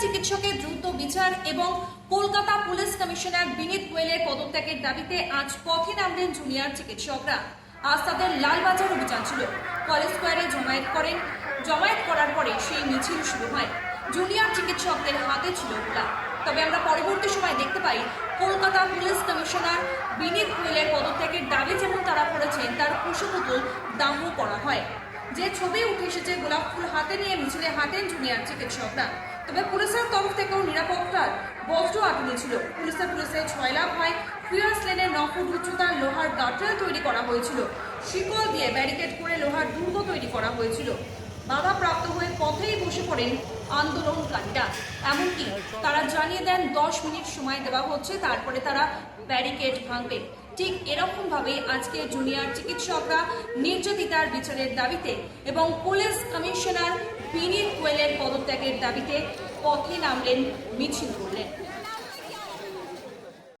চিকিৎসকের দ্রুত বিচার এবং কলকাতা পুলিশ কমিশনার বিনীত গোয়েলের পদত্যাগের দাবিতে আজ পথে নামলেন জুনিয়র চিকিৎসকরা। আজ তাদের লালবাজার অভিযান ছিল। কলেজ স্কোয়ারে জমায়েত করেন। জমায়েত করার পরে সেই মিছিল শুরু হয়। জুনিয়র চিকিৎসকদের হাতে ছিল গোলা। তবে আমরা পরবর্তী সময় দেখতে পাই, কলকাতা পুলিশ কমিশনার বিনীত গোয়েলের পদত্যাগের দাবি যেমন তারা করেছেন, তার কুশপুতুল দামও করা হয়। যে ছবি উঠে এসেছে, গোলাপ ফুল হাতে নিয়ে মিছিলে হাঁটেন জুনিয়র চিকিৎসকরা। তবে পুলিশের তরফ থেকেও নিরাপত্তার বজ্র আটকে ছিল। পুলিশে ছয় লাভ হয়। ফিয়ার্স লেনে ন ফুট উচ্চতার লোহার গার্ডরেল তৈরি করা হয়েছিল। শিকল দিয়ে ব্যারিকেড করে লোহার দুর্গ তৈরি করা হয়েছিল। বাধা প্রাপ্ত হয়ে পথেই বসে পড়েন আন্দোলনকারীরা। এমনকি তারা জানিয়ে দেন, দশ মিনিট সময় দেওয়া হচ্ছে, তারপরে তারা ব্যারিকেড ভাঙবে। ঠিক এরকম ভাবে আজকে জুনিয়র চিকিৎসকরা নির্যাতিতার বিচারের দাবিতে এবং পুলিশ কমিশনার বিনীত কোয়েলের পদত্যাগের দাবিতে পথে নামলেন, মিছিল করলেন।